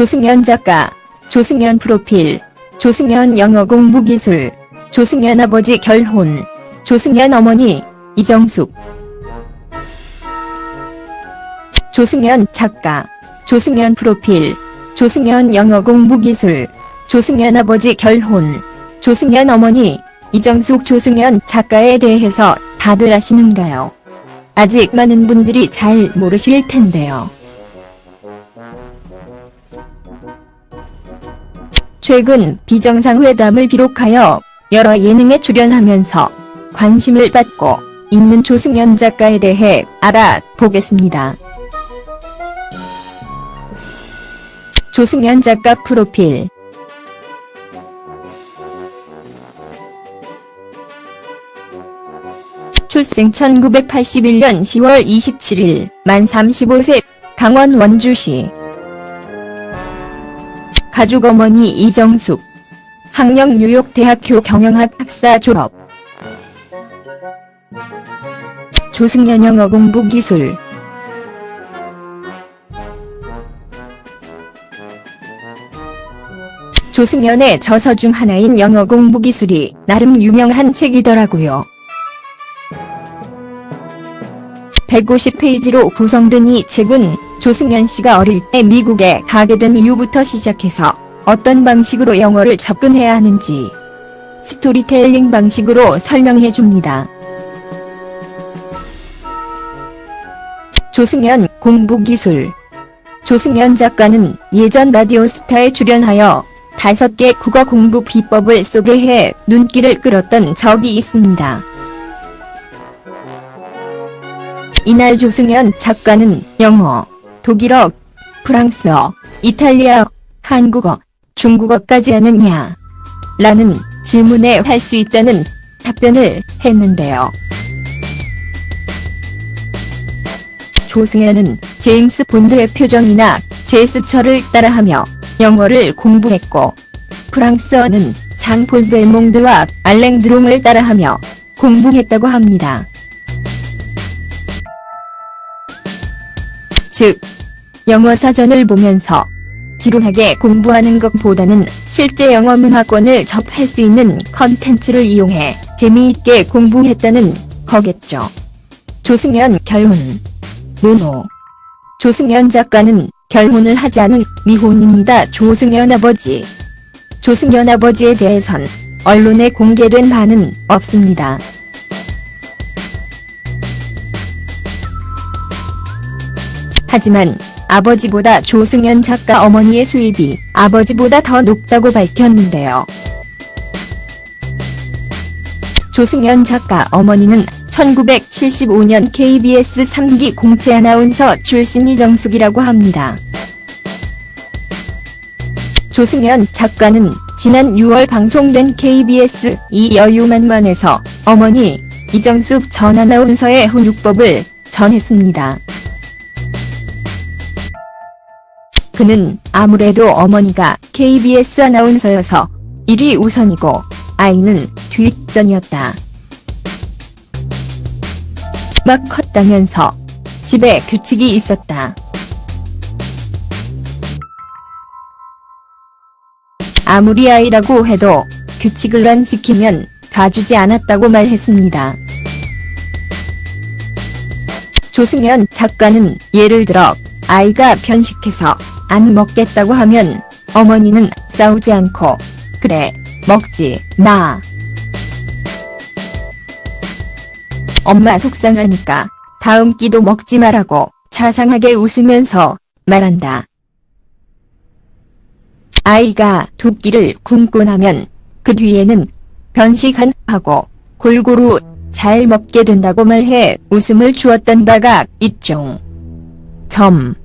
조승연 작가, 조승연 프로필, 조승연 영어 공부 기술, 조승연 아버지 결혼, 조승연 어머니, 이정숙. 조승연 작가, 조승연 프로필, 조승연 영어 공부 기술, 조승연 아버지 결혼, 조승연 어머니, 이정숙 조승연 작가에 대해서 다들 아시는가요? 아직 많은 분들이 잘 모르실 텐데요. 최근 비정상회담을 비롯하여 여러 예능에 출연하면서 관심을 받고 있는 조승연 작가에 대해 알아보겠습니다. 조승연 작가 프로필 출생 1981년 10월 27일 만 35세 강원 원주시 가족 어머니 이정숙 학력 뉴욕대학교 경영학 학사 졸업 조승연 영어 공부 기술 조승연의 저서 중 하나인 영어 공부 기술이 나름 유명한 책이더라고요. 150페이지로 구성된 이 책은 조승연 씨가 어릴 때 미국에 가게 된 이후부터 시작해서 어떤 방식으로 영어를 접근해야 하는지 스토리텔링 방식으로 설명해 줍니다. 조승연 공부 기술 조승연 작가는 예전 라디오 스타에 출연하여 다섯 개 국어 공부 비법을 소개해 눈길을 끌었던 적이 있습니다. 이날 조승연 작가는 영어, 독일어, 프랑스어, 이탈리아어, 한국어, 중국어까지 하느냐? 라는 질문에 할 수 있다는 답변을 했는데요. 조승연은 제임스 본드의 표정이나 제스처를 따라하며 영어를 공부했고 프랑스어는 장폴 벨몽드와 알랭 드롱을 따라하며 공부했다고 합니다. 즉, 영어 사전을 보면서 지루하게 공부하는 것보다는 실제 영어 문화권을 접할 수 있는 컨텐츠를 이용해 재미있게 공부했다는 거겠죠. 조승연 결혼 노노 조승연 작가는 결혼을 하지 않은 미혼입니다. 조승연 아버지 조승연 아버지에 대해선 언론에 공개된 바는 없습니다. 하지만 아버지보다 조승연 작가 어머니의 수입이 아버지보다 더 높다고 밝혔는데요. 조승연 작가 어머니는 1975년 KBS 3기 공채 아나운서 출신 이정숙이라고 합니다. 조승연 작가는 지난 6월 방송된 KBS 이 여유만만에서 어머니 이정숙 전 아나운서의 훈육법을 전했습니다. 그는 아무래도 어머니가 KBS 아나운서여서 일이 우선이고 아이는 뒷전이었다. 막 컸다면서 집에 규칙이 있었다. 아무리 아이라고 해도 규칙을 안 지키면 봐주지 않았다고 말했습니다. 조승연 작가는 예를 들어 아이가 편식해서 안 먹겠다고 하면 어머니는 싸우지 않고 그래 먹지 마. 엄마 속상하니까 다음 끼도 먹지 말라고 자상하게 웃으면서 말한다. 아이가 두 끼를 굶고 나면 그 뒤에는 편식한 하고 골고루 잘 먹게 된다고 말해 웃음을 주었던 바가 있죠. 점.